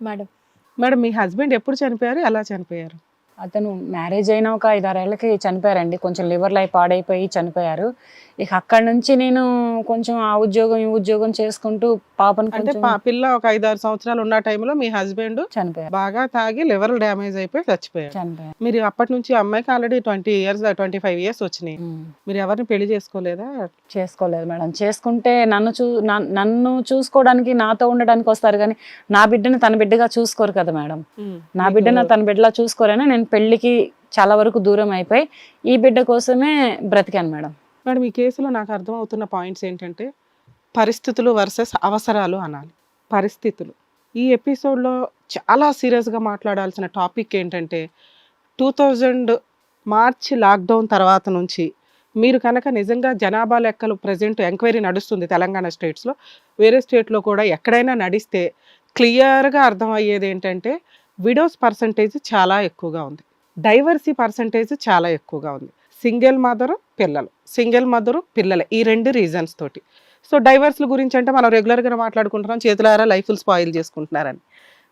Madam. Madam మీ husband ఎప్పుడు చనిపోయారు? ఎలా చనిపోయారు? అతను మ్యారేజ్ అయిన ఒక ఐదారేళ్ళకి చనిపోయారండి. కొంచెం లివర్ లైఫ్ పాడైపోయి చనిపోయారు. ఇక అక్కడ నుంచి నేను కొంచెం ఆ ఉద్యోగం ఈ ఉద్యోగం చేసుకుంటూ పాపను అంటే పిల్ల ఒక ఐదారు సంవత్సరాలు ఉన్న టైంలో మీ హస్బెండ్ చనిపోయారు. బాగా తాగి లివర్ డ్యామేజ్ అయిపోయి చచ్చిపోయారు. చనిపోయారు. మీరు అప్పటి నుంచి అమ్మాయికి already twenty years twenty five years వచ్చినాయి. మీరు ఎవరిని పెళ్ళి చేసుకోలేదా? చేసుకోలేదు మేడం. చేసుకుంటే నన్ను చూ నన్- నన్ను చూసుకోవడానికి నాతో ఉండడానికి వస్తారు కానీ నా బిడ్డని తన బిడ్డగా చూసుకోరు కదా మేడం. నా బిడ్డను తన బిడ్డలా చూసుకోరని నేను పెళ్ళికి చాలా వరకు దూరం అయిపోయి ఈ బిడ్డ కోసమే బ్రతికాను మేడం. మేడం ఈ కేసులో నాకు అర్థమవుతున్న పాయింట్స్ ఏంటంటే పరిస్థితులు వర్సెస్ అవసరాలు అనాలి. పరిస్థితులు. ఈ ఎపిసోడ్లో చాలా సీరియస్గా మాట్లాడాల్సిన టాపిక్ ఏంటంటే టూ థౌజండ్ మార్చి లాక్డౌన్ తర్వాత నుంచి మీరు కనుక నిజంగా జనాభా లెక్కలు ప్రజెంట్ ఎంక్వైరీ నడుస్తుంది తెలంగాణ స్టేట్స్లో వేరే స్టేట్లో కూడా ఎక్కడైనా నడిస్తే క్లియర్గా అర్థమయ్యేది ఏంటంటే విడోస్ పర్సంటేజ్ చాలా ఎక్కువగా ఉంది. డైవర్సీ పర్సంటేజ్ చాలా ఎక్కువగా ఉంది. సింగిల్ మదరు పిల్లలు. సింగిల్ మదరు పిల్లలు. ఈ రెండు రీజన్స్ తోటి. సో డైవర్స్ల గురించి అంటే మనం రెగ్యులర్గా మాట్లాడుకుంటున్నాం. చేతులారా లైఫ్లు స్పాయిల్ చేసుకుంటున్నారని.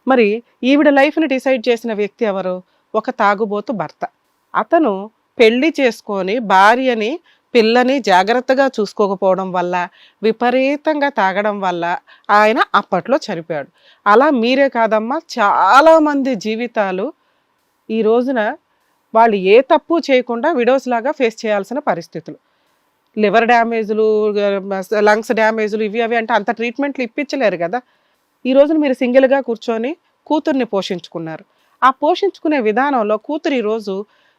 మరి ఈవిడ లైఫ్ని డిసైడ్ చేసిన వ్యక్తి ఎవరు? ఒక తాగుబోతు భర్త. అతను పెళ్ళి చేసుకొని భార్యని పిల్లని జాగ్రత్తగా చూసుకోకపోవడం వల్ల విపరీతంగా తాగడం వల్ల ఆయన అప్పట్లో చనిపోయాడు. అలా మీరే కాదమ్మా చాలామంది జీవితాలు ఈ రోజున వాళ్ళు ఏ తప్పు చేయకుండా విడోస్ లాగా ఫేస్ చేయాల్సిన పరిస్థితులు. లివర్ డ్యామేజ్లు లంగ్స్ డ్యామేజ్లు ఇవి అవి అంటే అంత ట్రీట్మెంట్లు ఇప్పించలేరు కదా. ఈ రోజున మీరు సింగిల్గా కూర్చొని కూతుర్ని పోషించుకున్నారు. ఆ పోషించుకునే విధానంలో కూతురు ఈరోజు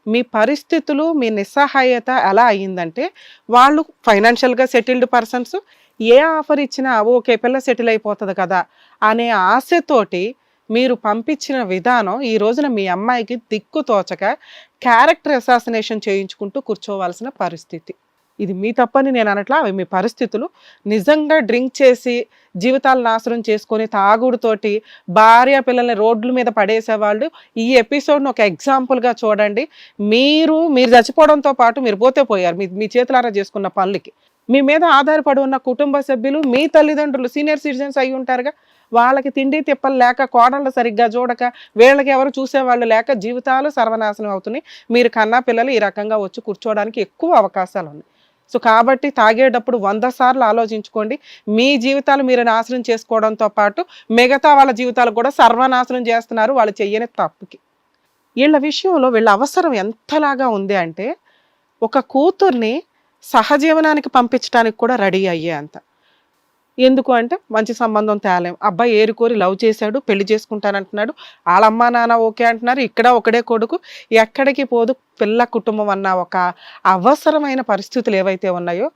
మీ పరిస్థితులు మీ నిస్సహాయత ఎలా అయ్యిందంటే వాళ్ళు ఫైనాన్షియల్గా సెటిల్డ్ పర్సన్స్ ఏ ఆఫర్ ఇచ్చినా ఓకే పిల్ల సెటిల్ అయిపోతుంది కదా అనే ఆశతోటి మీరు పంపించిన విధానం ఈ రోజున మీ అమ్మాయికి దిక్కు తోచక క్యారెక్టర్ అసాసినేషన్ చేయించుకుంటూ కూర్చోవాల్సిన పరిస్థితి. ఇది మీ తప్పని నేను అనట్లా అవి మీ పరిస్థితులు. నిజంగా డ్రింక్ చేసి జీవితాలు నాశనం చేసుకొని తాగుడుతోటి భార్య పిల్లల్ని రోడ్ల మీద పడేసేవాళ్ళు ఈ ఎపిసోడ్ను ఒక ఎగ్జాంపుల్గా చూడండి. మీరు మీరు చచ్చిపోవడంతో పాటు మీరు పోతే పోయారు మీ మీ చేతులారా చేసుకున్న పనులకి. మీ మీద ఆధారపడి ఉన్న కుటుంబ సభ్యులు మీ తల్లిదండ్రులు సీనియర్ సిటిజన్స్ అయి ఉంటారుగా వాళ్ళకి తిండి తిప్పలు లేక కోడళ్ళు సరిగ్గా చూడక వీళ్ళకి ఎవరు చూసేవాళ్ళు లేక జీవితాలు సర్వనాశనం అవుతున్నాయి. మీరు కన్నా పిల్లలు ఈ రకంగా వచ్చి కూర్చోవడానికి ఎక్కువ అవకాశాలు ఉన్నాయి. సో కాబట్టి తాగేటప్పుడు వంద సార్లు ఆలోచించుకోండి. మీ జీవితాలు మీరు నాశనం చేసుకోవడంతో పాటు మిగతా వాళ్ళ జీవితాలు కూడా సర్వనాశనం చేస్తున్నారు వాళ్ళు చెయ్యని తప్పుకి. వీళ్ళ విషయంలో వీళ్ళ అవసరం ఎంతలాగా ఉంది అంటే ఒక కూతుర్ని సహజీవనానికి పంపించడానికి కూడా రెడీ అయ్యే అంత. ఎందుకు అంటే మంచి సంబంధం తేలేం. అబ్బాయి ఏరుకోరి లవ్ చేశాడు పెళ్ళి చేసుకుంటానంటున్నాడు. వాళ్ళ అమ్మా నాన్న ఓకే అంటున్నారు ఇక్కడ ఒకడే కొడుకు ఎక్కడికి పోదు పిల్ల కుటుంబం అన్న ఒక అవసరమైన పరిస్థితులు ఏవైతే ఉన్నాయో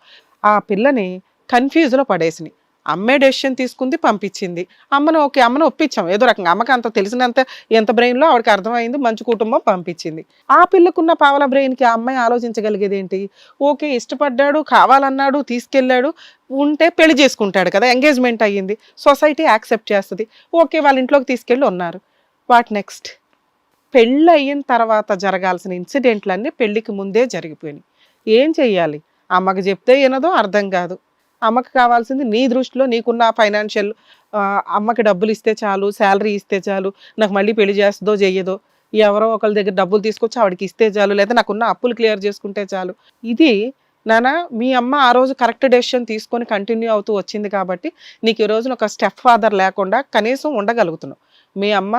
ఆ పిల్లని కన్ఫ్యూజ్లో పడేసినాయి. అమ్మే డెసిషన్ తీసుకుంది పంపించింది. అమ్మను ఓకే అమ్మను ఒప్పించాం. ఏదో రకంగా అమ్మకి అంత తెలిసినంత ఎంత బ్రెయిన్లో ఆవిడకి అర్థమైంది మంచి కుటుంబం పంపించింది. ఆ పిల్లకున్న పావల బ్రెయిన్కి ఆ అమ్మాయి ఆలోచించగలిగేది ఏంటి ఓకే ఇష్టపడ్డాడు కావాలన్నాడు తీసుకెళ్ళాడు ఉంటే పెళ్ళి చేసుకుంటాడు కదా ఎంగేజ్మెంట్ అయ్యింది. సొసైటీ యాక్సెప్ట్ చేస్తుంది. ఓకే వాళ్ళ ఇంట్లోకి తీసుకెళ్ళి ఉన్నారు. వాట్ నెక్స్ట్ పెళ్ళి అయిన తర్వాత జరగాల్సిన ఇన్సిడెంట్లన్నీ పెళ్ళికి ముందే జరిగిపోయినాయి. ఏం చెయ్యాలి? అమ్మకి చెప్తే ఏనదో అర్థం కాదు. అమ్మకి కావాల్సింది నీ దృష్టిలో నీకున్న ఫైనాన్షియల్ అమ్మకి డబ్బులు ఇస్తే చాలు శాలరీ ఇస్తే చాలు నాకు మళ్ళీ పెళ్ళి చేస్తుందో చెయ్యదో ఎవరో ఒకరి దగ్గర డబ్బులు తీసుకొచ్చి ఆవిడకి ఇస్తే చాలు లేదా నాకున్న అప్పులు క్లియర్ చేసుకుంటే చాలు. ఇది నాన్న మీ అమ్మ ఆ రోజు కరెక్ట్ డెసిషన్ తీసుకొని కంటిన్యూ అవుతూ వచ్చింది కాబట్టి నీకు ఈ రోజున ఒక స్టెప్ ఫాదర్ లేకుండా కనీసం ఉండగలుగుతున్నావు. మీ అమ్మ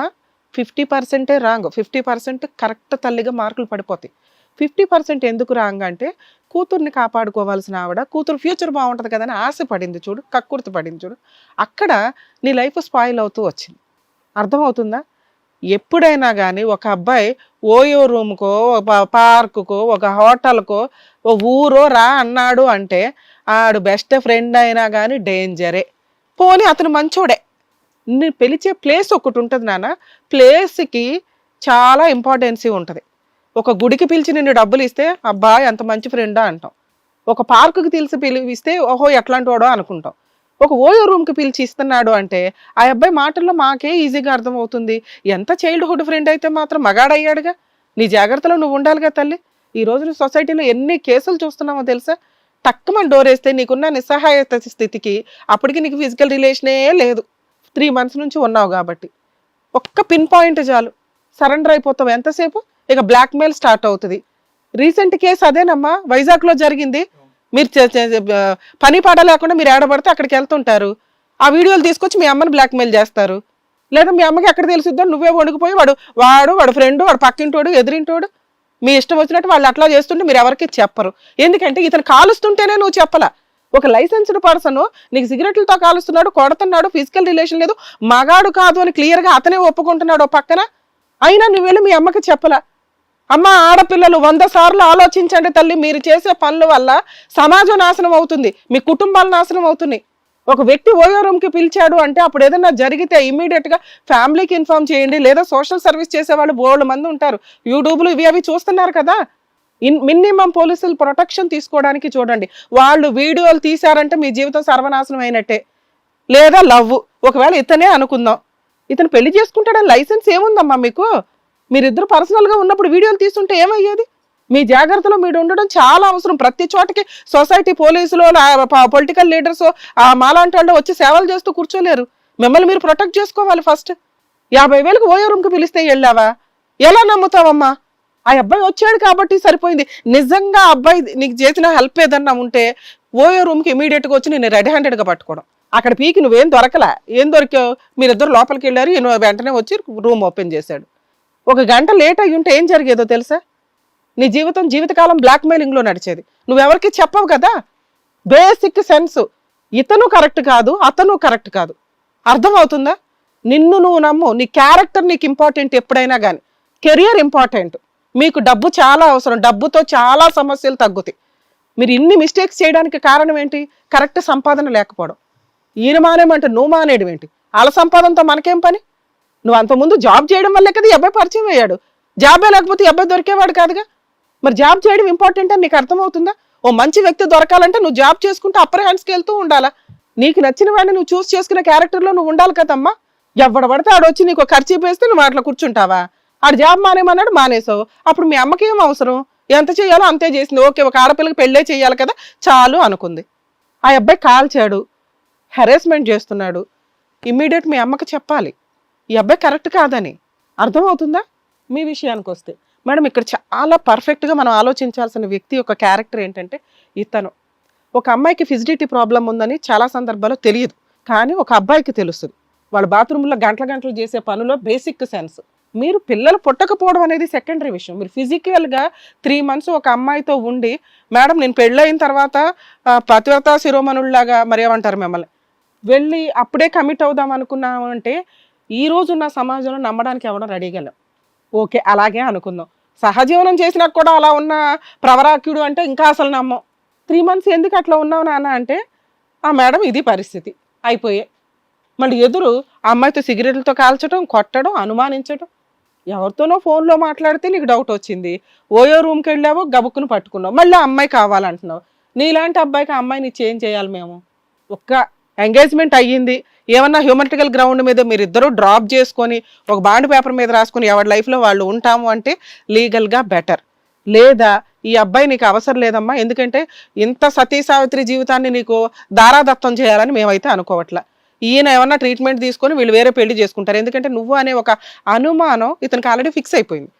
ఫిఫ్టీ పర్సెంటే రాంగ్ ఫిఫ్టీ పర్సెంట్ కరెక్ట్ తల్లిగా మార్కులు పడిపోతాయి. ఫిఫ్టీ పర్సెంట్ ఎందుకు రాంగ్ అంటే కూతుర్ని కాపాడుకోవాల్సిన ఆవిడ కూతురు ఫ్యూచర్ బాగుంటుంది కదని ఆశపడింది చూడు కక్కుర్తి పడింది చూడు. అక్కడ నీ లైఫ్ స్పాయిల్ అవుతూ వచ్చింది. అర్థమవుతుందా? ఎప్పుడైనా కానీ ఒక అబ్బాయి ఓయో రూమ్కో ఒక పార్కుకో ఒక హోటల్కో ఓ ఊరో రా అన్నాడు అంటే ఆడు బెస్ట్ ఫ్రెండ్ అయినా కానీ డేంజరే. పోనీ అతను మంచోడే. నేను పిలిచే ప్లేస్ ఒకటి ఉంటుంది నాన్న. ప్లేస్కి చాలా ఇంపార్టెన్సీ ఉంటుంది. ఒక గుడికి పిలిచి నిన్ను డబ్బులు ఇస్తే అబ్బా ఎంత మంచి ఫ్రెండా అంటాం. ఒక పార్కుకి తెలిసి పిలిపిస్తే ఓహో ఎట్లాంటి వాడో అనుకుంటాం. ఒక ఓయో రూమ్కి పిలిచి ఇస్తున్నాడు అంటే ఆ అబ్బాయి మాటల్లో మాకే ఈజీగా అర్థమవుతుంది. ఎంత చైల్డ్హుడ్ ఫ్రెండ్ అయితే మాత్రం మగాడయ్యాడుగా. నీ జాగ్రత్తలో నువ్వు ఉండాలిగా తల్లి. ఈ రోజు సొసైటీలో ఎన్ని కేసులు చూస్తున్నామో తెలుసా? టక్కుమని డోర్ వేస్తే నీకున్న నిస్సహాయత స్థితికి అప్పటికి నీకు ఫిజికల్ రిలేషనే లేదు. త్రీ మంత్స్ నుంచి ఉన్నావు కాబట్టి. ఒక్క పిన్ పాయింట్ చాలు. సరెండర్ అయిపోతావు ఎంతసేపు? ఇక బ్లాక్మెయిల్ స్టార్ట్ అవుతుంది. రీసెంట్ కేసు అదేనమ్మా వైజాగ్లో జరిగింది. మీరు చే- పని పాట లేకుండా మీరు ఏడబడితే అక్కడికి వెళ్తుంటారు. ఆ వీడియోలు తీసుకొచ్చి మీ అమ్మని బ్లాక్మెయిల్ చేస్తారు. లేదా మీ అమ్మకి ఎక్కడ తెలిసిద్దో నువ్వే వణుకుపోయి వాడు వాడు వాడు ఫ్రెండ్ వాడు పక్కింటోడు ఎదిరింటోడు. మీ ఇష్టం వచ్చినట్టు వాళ్ళు అట్లా చేస్తుంటే మీరు ఎవరికి చెప్పరు. ఎందుకంటే ఇతను కాలుస్తుంటేనే నువ్వు చెప్పలా. ఒక లైసెన్స్డ్ పర్సన్ నీకు సిగరెట్లతో కాలుస్తున్నాడు కొడుతున్నాడు ఫిజికల్ రిలేషన్ లేదు. మగాడు కాదు అని క్లియర్గా అతనే ఒప్పుకుంటున్నాడు పక్కన. అయినా నువ్వు వెళ్ళి మీ అమ్మకి చెప్పలా. అమ్మ ఆడపిల్లలు వంద సార్లు ఆలోచించండి తల్లి మీరు చేసే పనుల వల్ల సమాజం నాశనం అవుతుంది మీ కుటుంబాలు నాశనం అవుతున్నాయి. ఒక వ్యక్తి ఓయో రూమ్కి పిలిచాడు అంటే అప్పుడు ఏదైనా జరిగితే ఇమీడియట్గా ఫ్యామిలీకి ఇన్ఫార్మ్ చేయండి లేదా సోషల్ సర్వీస్ చేసే వాళ్ళు మంది ఉంటారు. యూట్యూబ్లు ఇవి అవి చూస్తున్నారు కదా? ఇన్ మినిమం పోలీసులు ప్రొటెక్షన్ తీసుకోవడానికి చూడండి. వాళ్ళు వీడియోలు తీశారంటే మీ జీవితం సర్వనాశనం అయినట్టే. లేదా లవ్ ఒకవేళ ఇతనే అనుకుందాం. ఇతను పెళ్ళి చేసుకుంటాడని లైసెన్స్ ఏముందమ్మా మీకు? మీరిద్దరు పర్సనల్గా ఉన్నప్పుడు వీడియోలు తీస్తుంటే ఏమయ్యేది? మీ జాగ్రత్తలో మీరు ఉండడం చాలా అవసరం. ప్రతి చోటకి సొసైటీ పోలీసులు పొలిటికల్ లీడర్స్ ఆ మాలాంటి వాళ్ళు వచ్చి సేవలు చేస్తూ కూర్చోలేరు. మిమ్మల్ని మీరు ప్రొటెక్ట్ చేసుకోవాలి ఫస్ట్ యాభై వేలకు ఓయో రూమ్కి పిలిస్తే వెళ్ళావా? ఎలా నమ్ముతావమ్మా? ఆ అబ్బాయి వచ్చాడు కాబట్టి సరిపోయింది. నిజంగా అబ్బాయి నీకు చేసిన హెల్ప్ ఏదన్నా ఉంటే ఓయో రూమ్కి ఇమీడియట్గా వచ్చి నేను రెడీ హ్యాండెడ్గా పట్టుకోవడం. అక్కడ పీకి నువ్వేం దొరకలా? ఏం దొరికావు? మీరిద్దరు లోపలికి వెళ్ళారు ఈయన వెంటనే వచ్చి రూమ్ ఓపెన్ చేశాడు. ఒక గంట లేట్ అయ్యి ఉంటే ఏం జరిగేదో తెలుసా? నీ జీవితం జీవితకాలం బ్లాక్మెయిలింగ్లో నడిచేది. నువ్వెవరికి చెప్పవు కదా? బేసిక్ సెన్స్ ఇతను కరెక్ట్ కాదు అతను కరెక్ట్ కాదు. అర్థమవుతుందా? నిన్ను నువ్వు నమ్ము. నీ క్యారెక్టర్ నీకు ఇంపార్టెంట్ ఎప్పుడైనా కానీ కెరియర్ ఇంపార్టెంట్ మీకు డబ్బు చాలా అవసరం. డబ్బుతో చాలా సమస్యలు తగ్గుతాయి. మీరు ఇన్ని మిస్టేక్స్ చేయడానికి కారణం ఏంటి? కరెక్ట్ సంపాదన లేకపోవడం. ఈయన మానేమంటే నువ్వు మానేయడం ఏంటి? వాళ్ళ సంపాదనతో మనకేం పని? నువ్వు అంతకుముందు జాబ్ చేయడం వల్లే కదా ఈ అబ్బాయి పరిచయం అయ్యాడు. జాబే లేకపోతే ఈ అబ్బాయి దొరికేవాడు కాదుగా? మరి జాబ్ చేయడం ఇంపార్టెంట్ అని నీకు అర్థమవుతుందా? ఓ మంచి వ్యక్తి దొరకాలంటే నువ్వు జాబ్ చేసుకుంటూ అప్పర్ హ్యాండ్స్కి వెళ్తూ ఉండాలా? నీకు నచ్చిన వాడిని నువ్వు చూస్ చేసుకునే క్యారెక్టర్లో నువ్వు ఉండాలి కదమ్మా. ఎవడ పడితే ఆడు వచ్చి నీకు ఖర్చు పేస్తే నువ్వు అట్లా కూర్చుంటావా? ఆడు జాబ్ మానేమన్నాడు మానేసావు. అప్పుడు మీ అమ్మకి ఏం అవసరం? ఎంత చేయాలో అంతే చేసింది. ఓకే ఒక ఆడపిల్లకి పెళ్ళే చేయాలి కదా? చాలు అనుకుంది. ఆ అబ్బాయి కాల్చాడు. హెరాస్మెంట్ చేస్తున్నాడు. ఇమ్మీడియట్ మీ అమ్మకి చెప్పాలి. ఈ అబ్బాయి కరెక్ట్ కాదని. అర్థమవుతుందా? మీ విషయానికి వస్తే మేడం ఇక్కడ చాలా పర్ఫెక్ట్గా మనం ఆలోచించాల్సిన వ్యక్తి యొక్క క్యారెక్టర్ ఏంటంటే ఇతను. ఒక అమ్మాయికి ఫిజిడిటీ ప్రాబ్లం ఉందని చాలా సందర్భాల్లో తెలియదు. కానీ ఒక అబ్బాయికి తెలుస్తుంది వాళ్ళ బాత్రూంలో గంటల గంటలు చేసే పనులో బేసిక్ సెన్స్. మీరు పిల్లలు పుట్టకపోవడం అనేది సెకండరీ విషయం. మీరు ఫిజికల్గా త్రీ మంత్స్ ఒక అమ్మాయితో ఉండి మేడం నేను పెళ్ళయిన తర్వాత పతివ్రత శిరోమణుల్లాగా మరి ఏమంటారు మిమ్మల్ని? వెళ్ళి అప్పుడే కమిట్ అవుదాం అనుకున్నామంటే ఈ రోజు ఉన్న సమాజంలో నమ్మడానికి ఎవడం రెడీగా ఓకే అలాగే అనుకుందాం. సహజీవనం చేసినా కూడా అలా ఉన్న ప్రవరాక్యుడు అంటే ఇంకా అసలు నమ్మం. త్రీ మంత్స్ ఎందుకు అట్లా ఉన్నావు నాన్న అంటే ఆ మేడం ఇది పరిస్థితి. అయిపోయే. మళ్ళీ ఎదురు అమ్మాయితో సిగరెట్లతో కాల్చడం కొట్టడం అనుమానించడం. ఎవరితోనో ఫోన్లో మాట్లాడితే నీకు డౌట్ వచ్చింది. ఓయో రూమ్కి వెళ్ళావో గబుక్కును పట్టుకున్నావు. మళ్ళీ అమ్మాయి కావాలంటున్నావు. నీలాంటి అబ్బాయికి ఆ అమ్మాయిని చేంజ్ చేయాలి మేము. ఒక్క ఎంగేజ్మెంట్ అయ్యింది. ఏమన్నా హ్యూమనిటికల్ గ్రౌండ్ మీద మీరు ఇద్దరు డ్రాప్ చేసుకొని ఒక బాండ్ పేపర్ మీద రాసుకొని ఎవరి లైఫ్లో వాళ్ళు ఉంటాము అంటే లీగల్గా బెటర్. లేదా ఈ అబ్బాయి నీకు అవసరం లేదమ్మా ఎందుకంటే ఇంత సతీ సావిత్రి జీవితాన్ని నీకు దారాదత్తం చేయాలని మేమైతే అనుకోవట్లే. ఈయన ఏమన్నా ట్రీట్మెంట్ తీసుకొని వీళ్ళు వేరే పెళ్ళి చేసుకుంటారు. ఎందుకంటే నువ్వు అనే ఒక అనుమానం ఇతనికి ఆల్రెడీ ఫిక్స్ అయిపోయింది.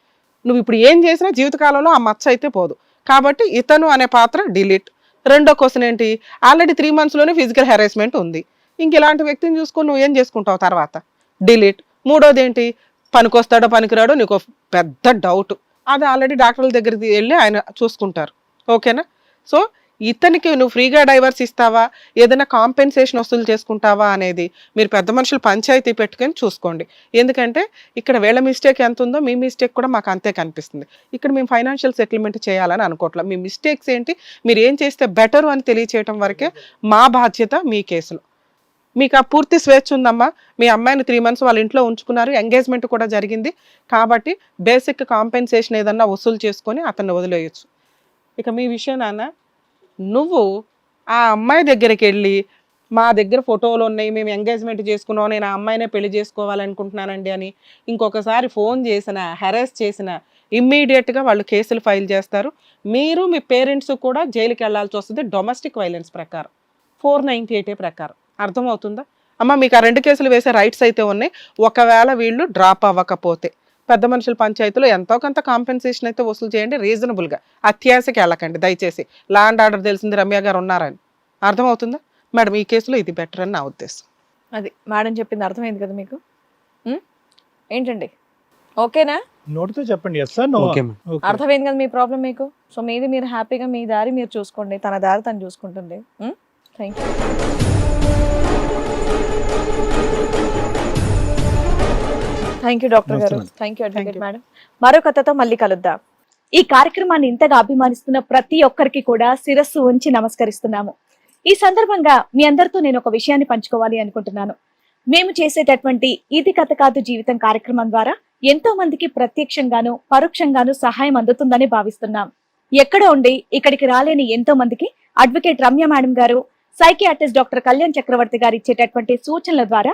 నువ్వు ఇప్పుడు ఏం చేసినా జీవితకాలంలో ఆ మచ్చ అయితే పోదు. కాబట్టి ఇతను అనే పాత్ర డిలీట్. రెండో క్వశ్చన్ ఏంటి? ఆల్రెడీ త్రీ మంత్స్లోనే ఫిజికల్ హెరాస్మెంట్ ఉంది. ఇంక ఇలాంటి వ్యక్తిని చూసుకొని నువ్వు ఏం చేసుకుంటావు తర్వాత? డిలీట్ మూడోది ఏంటి? పనికొస్తాడో పనికిరాడో నీకు పెద్ద డౌట్ అది ఆల్రెడీ డాక్టర్ల దగ్గరికి వెళ్ళి ఆయన చూసుకుంటారు. ఓకేనా సో ఇతనికి నువ్వు ఫ్రీగా డైవర్స్ ఇస్తావా? ఏదైనా కాంపెన్సేషన్ వసూలు చేసుకుంటావా అనేది మీరు పెద్ద మనుషులు పంచాయతీ పెట్టుకొని చూసుకోండి. ఎందుకంటే ఇక్కడ వీళ్ళ మిస్టేక్ ఎంత ఉందో మీ మిస్టేక్ కూడా మాకు అంతే కనిపిస్తుంది. ఇక్కడ మేము ఫైనాన్షియల్ సెటిల్మెంట్ చేయాలని అనుకోవట్లేదు మీ మిస్టేక్స్ ఏంటి? మీరు ఏం చేస్తే బెటర్ అని తెలియచేయటం వరకే మా బాధ్యత మీ కేసులో. మీకు ఆ పూర్తి స్వేచ్ఛ ఉందమ్మా. మీ అమ్మాయిని త్రీ మంత్స్ వాళ్ళ ఇంట్లో ఉంచుకున్నారు. ఎంగేజ్మెంట్ కూడా జరిగింది. కాబట్టి బేసిక్ కాంపెన్సేషన్ ఏదన్నా వసూలు చేసుకొని అతన్ని వదిలేయచ్చు. ఇక మీ విషయం నాన్న నువ్వు ఆ అమ్మాయి దగ్గరికి వెళ్ళి మా దగ్గర ఫోటోలు ఉన్నాయి మేము ఎంగేజ్మెంట్ చేసుకున్నాం నేను ఆ అమ్మాయినే పెళ్ళి చేసుకోవాలనుకుంటున్నానండి అని ఇంకొకసారి ఫోన్ చేసిన హెరాస్ చేసిన ఇమ్మీడియట్గా వాళ్ళు కేసులు ఫైల్ చేస్తారు. మీరు మీ పేరెంట్స్ కూడా జైలుకి వెళ్ళాల్సి వస్తుంది డొమెస్టిక్ వైలెన్స్ ప్రకారం. ఫోర్ నైంటీ ఎయిటే ప్రకారం. అర్థమవుతుందా? అమ్మ మీకు ఆ రెండు కేసులు వేసే రైట్స్ అయితే ఉన్నాయి. ఒకవేళ వీళ్ళు డ్రాప్ అవ్వకపోతే. పెద్ద మనుషుల పంచాయతీలో ఎంతో కొంత కాంపెన్సేషన్ అయితే వసూలు చేయండి రీజనబుల్గా అత్యాశకి వెళ్ళకండి దయచేసి. ల్యాండ్ ఆర్డర్ తెలిసింది రమ్య గారు ఉన్నారని. అర్థమవుతుందా? మేడం ఈ కేసులో ఇది బెటర్ అని నా ఉద్దేశం. అది మేడం చెప్పింది అర్థమైంది కదా మీకు? ఏంటండి? ఓకేనా? నోటితో చెప్పండి. ఎస్ సార్ అర్థమైంది కదా మీ ప్రాబ్లం మీకు? సో మీది మీరు హ్యాపీగా మీ దారి మీరు చూసుకోండి. తన దారి తను చూసుకుంటుంది. Thank you thank you doctor గారు. Thank you advocate you. Madam మరో కథతో మళ్ళీ కలుద్దాం. ఈ కార్యక్రమాన్ని ఇంతగా అభిమానిస్తున్న ప్రతి ఒక్కరికి కూడా శిరస్సు ఉంచి నమస్కరిస్తున్నాము. ఈ సందర్భంగా మీ అందరితో నేను ఒక విషయాన్ని పంచుకోవాలి అనుకుంటున్నాను. మేము చేసేటటువంటి ఇది కథ కాదు జీవితం కార్యక్రమం ద్వారా ఎంతో మందికి ప్రత్యక్షంగాను పరోక్షంగాను సహాయం అందుతుందని భావిస్తున్నాం. ఎక్కడ ఉండి ఇక్కడికి రాలేని ఎంతో మందికి అడ్వకేట్ రమ్య మేడం గారు సైకియాట్రిస్ట్ డాక్టర్ కళ్యాణ్ చక్రవర్తి గారు ఇచ్చేటటువంటి సూచనల ద్వారా